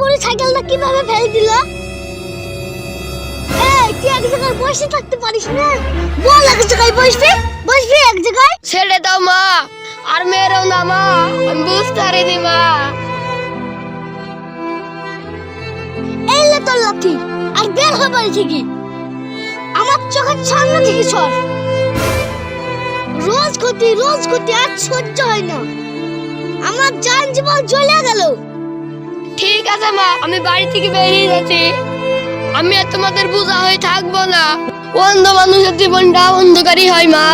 বড় সাইকেলটা কীভাবে ফেলে দিল? তুই এক জায়গায় বসে থাকতে পারিস না? বল এক জায়গায় বসবি বসবি এক জায়গায়। ছেড়ে দাও মা। আর মেরো না মা। আমি বুঝতে পারিনি মা। এই লে তোর লাঠি আর বের হয়ে বাড়ি থেকে। আমার চোখের সামনে থেকে সর। রোজ ক্ষতি রোজ ক্ষতি আর সহ্য হয় না। আমার জান জীবন চলে গেল। ঠিক আছে, মা, আমি বাড়ি থেকে বেরিয়ে যাচ্ছি আমি আর তোমাদের বোঝা হয়ে থাকব না। অন্ধ মানুষের জীবনটা অন্ধকারই হয়, মা।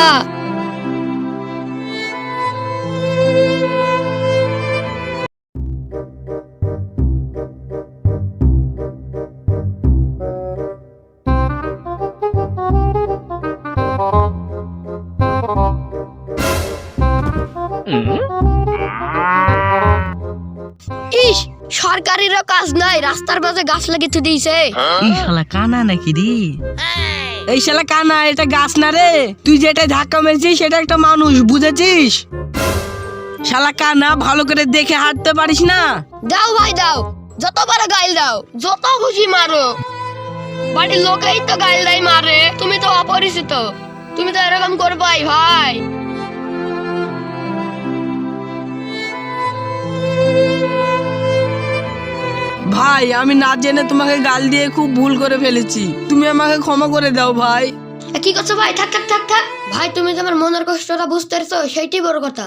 ইস সরকারিরও কাজ নাই রাস্তার মাঝে গাছ লাগিয়ে দিয়েছে। এই শালা কানা নাকি রে এই। শালা কানা এটা গাছ না রে। তুই যেটা ধাক্কা মেরেছিস সেটা একটা মানুষ বুঝেছিস? শালা কানা ভালো করে দেখে হাঁটতে পারিস না? দাও ভাই দাও। যতবার গাইল দাও। যত খুশি মারো। বাড়ির লোকেই তো গাইল দাই মারে। তুমি তো অপরিচিত। তুমি তো এরকম করবাই ভাই। ভাই আমি না জেনে তোমাকে গাল দিয়ে খুব ভুল করে ফেলেছি। তুমি আমাকে ক্ষমা করে দাও ভাই। এ, কি করছ ভাই? থাক থাক থাক থাক। ভাই তুমি তো আমার মনের কষ্টটা বুঝতে পারছ সেইটাই বড় কথা।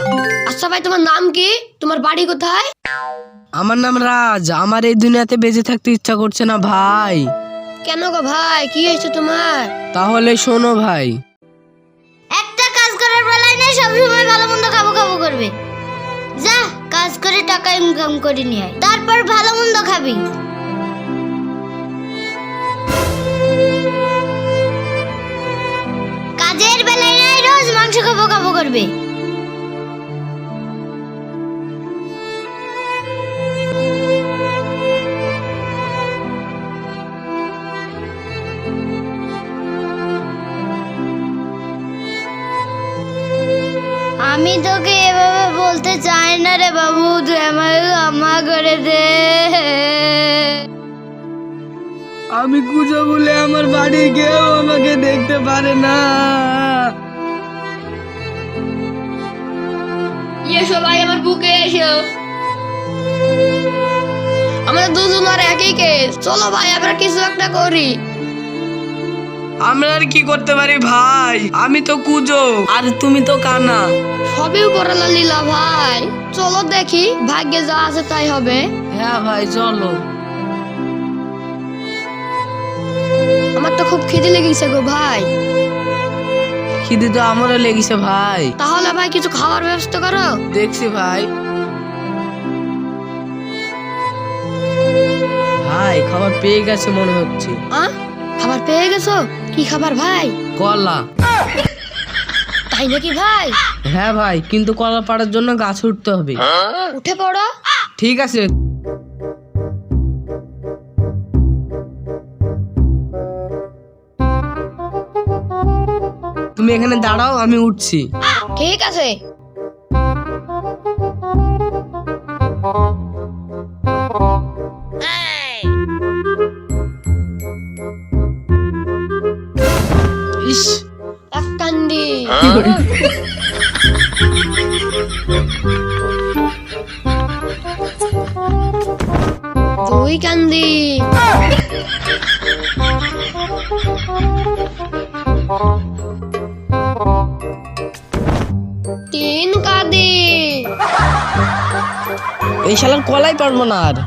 আচ্ছা ভাই তোমার নাম কি? তোমার বাড়ি কোথায়? আমার নাম রাজ। আমার এই দুনিয়াতে বেঁচে থাকতে ইচ্ছা করছে না ভাই। কেন গো ভাই? কি হয়েছে তোমার? তাহলে শোনো ভাই। একটা কাজ করার বেলায় না সবসময় ভালো মন্দ খাব টাকা ইনকাম করে নিয়ে আয়। তারপর ভালো মন্দ খাবি। কাজের বেলায় নাই রোজ মাংস খাব খাব করবে। আমি তোকে এভাবে বলতে চাই রে বাবু তুই আমাকে ক্ষমা করে দে। আমি কুজো বলে আমার বাড়ি কেউ আমাকে দেখতে পারে না। এসো ভাই আমার বুকে এসো। আমরা দুজনের একই কেস চলো ভাই আমরা কিছু একটা করি। আমরা আর কি করতে পারি ভাই? আমি তো কুজো আর তুমি তো কানা। সবই করালা লীলা ভাই। চলো দেখি ভাগ্যে যা আছে তাই হবে। হ্যাঁ ভাই চলো। আমার তো খুব খিদে লেগেছে গো ভাই। খিদে তো আমারও লেগেছে ভাই। তাহলে ভাই কিছু খাওয়ার ব্যবস্থা করো? দেখছি ভাই। ভাই খাবার পেয়ে গেছে মনে হচ্ছে। আ? খাবার পেয়ে গেছো? কি খাবার ভাই? কলা। তাই নাকি ভাই? হ্যাঁ ভাই কিন্তু কলা পাড়ার জন্য গাছ উঠতে হবে। উঠে পড়ো। ঠিক আছে। তুমি এখানে দাঁড়াও আমি উঠছি। ঠিক আছে। কান্দি তিন কাঁদি এই শালার কলাই পারব না আর।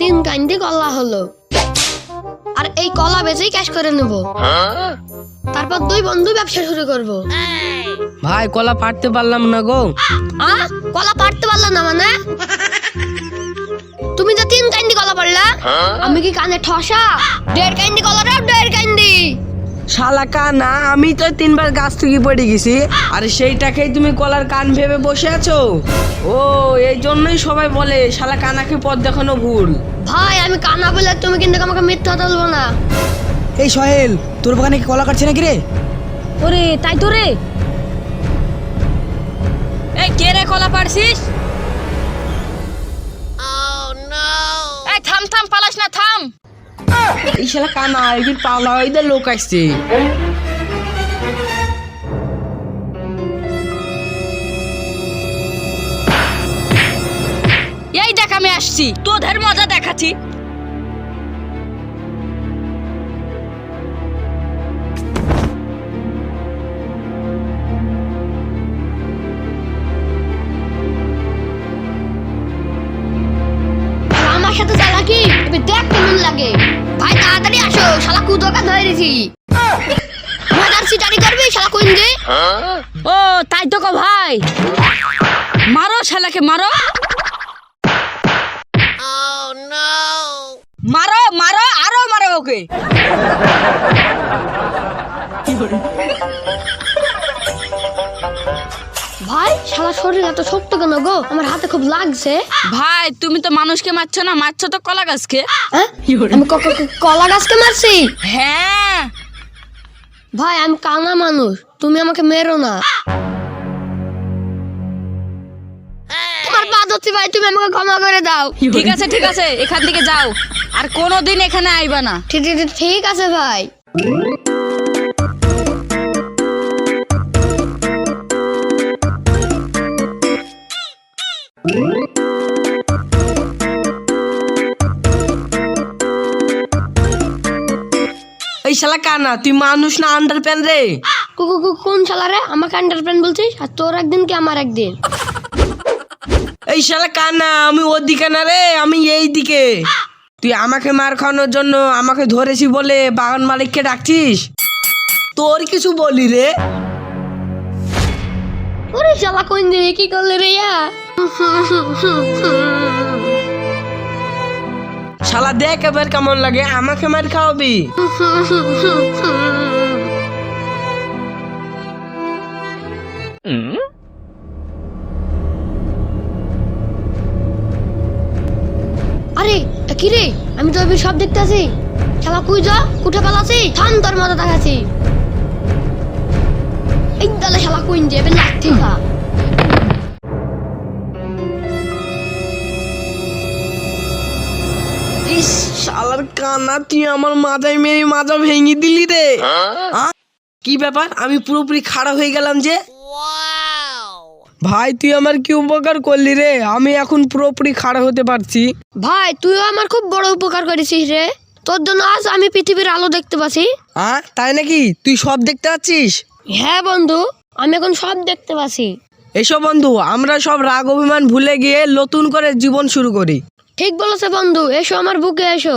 তিন কান্দি কলা হলো। আর এই কলা বেচেই ক্যাশ করে নেব। তারপর দুই বন্ধু ব্যবসা শুরু করব। ভাই কলা পারতে পারলাম না গো। আ? কলা পারতে পারলা না মানে? তুমি তো তিন কান্দি কলা পারলা আমি কি কানে ঠসা? দেড় কান্দি কলা দাও দেড় কান্দি শালা কানা আমি তো তিনবার গাছ থেকে পড়ে গেছি আর সেইটাকেই তুমি কলার কান ভেবে বসে আছো? ও এই জন্যই সবাই বলে শালা কানাকে পথ দেখানো ভুল। ভাই আমি কানা বলে তুমি কিন্তু আমাকে মিথ্যা বলব না। এই সহেল তোর বাগানে কলা কাটছে নাকি রে? ওরে তাই তো রে। এই কে রে কলা পারছিস এই থাম থাম পালাস না থাম। এই শালা কানা এবার পালা ওইদের লোক আসছে। এই দেখ আমি আসছি। তোদের মজা দেখাচ্ছি। চালাকি দেখ কেমন লাগে। ভাই, তাড়াতাড়ি আসো, শালা কুদোকা ধরে দিছি। মজার সিটারি করবি, শালা কোন ও, তাই তো কো ভাই। মারো শালাকে, মারো। মারো মারো, আরও মারো ওকে। ভাই শালা শরীর এত শক্ত কেন গো? আমার হাতে খুব লাগছে। ভাই তুমি তো মানুষকে মারছো না মারছো তো কলা গাছকে। হ্যাঁ? আমি ক- ক- ক- কলা গাছকে মারছি? হ্যাঁ। ভাই আমি কানা মানুষ তুমি আমাকে মেরো না। তোমার পা ধরছি ভাই তুমি আমাকে ক্ষমা করে দাও। ঠিক আছে ঠিক আছে এখান থেকে যাও। আর কোনোদিন এখানে আইবা না। ঠিক ঠিক- ঠিক আছে ভাই। এই শালা কানা তুই মানুষ না আন্ডার প্যান রে কোন শালা রে? আমাকে আন্ডারপ্যান্ট বলছিস? আর তোর একদিন কি আমার একদিন? এই শালা কানা আমি ওর দিকে না রে আমি এই দিকে। তুই আমাকে মার খাওয়ানোর জন্য আমাকে ধরেছি বলে বাগান মালিককে ডাকছিস? তোর কিছু বলি রে? ওরে শালা কোন দিন কি করলে রে ইয়া? শালা দেখ এবার কেমন লাগে, আমাকে মার খাওয়াবি। আরে কি রে? আমি তো সব দেখতে শালা কুই যা? কুঠে পালাছি থাম, তোর মতো দেখাচ্ছি এই শালা কুইন যে এবার খা শালার কানা তুই আমার মাথায় মেরে মাজা ভেঙে দিলি রে। কি ব্যাপার? আমি পুরোপুরি খাড়া হয়ে গেলাম যে। ভাই তুই আমার কি উপকার করলি রে? আমি এখন পুরোপুরি খাড়া হতে পারছি। ভাই তুইও আমার খুব বড় উপকার করেছিস রে। তোর জন্য আজ আমি পৃথিবীর আলো দেখতে পাচ্ছি। হ্যাঁ তাই নাকি? তুই সব দেখতে পাচ্ছিস? হ্যাঁ বন্ধু আমি এখন সব দেখতে পাচ্ছি। এসো বন্ধু আমরা সব রাগ অভিমান ভুলে গিয়ে নতুন করে জীবন শুরু করি। ঠিক বলেছে বন্ধু এসো আমার বুকে এসো।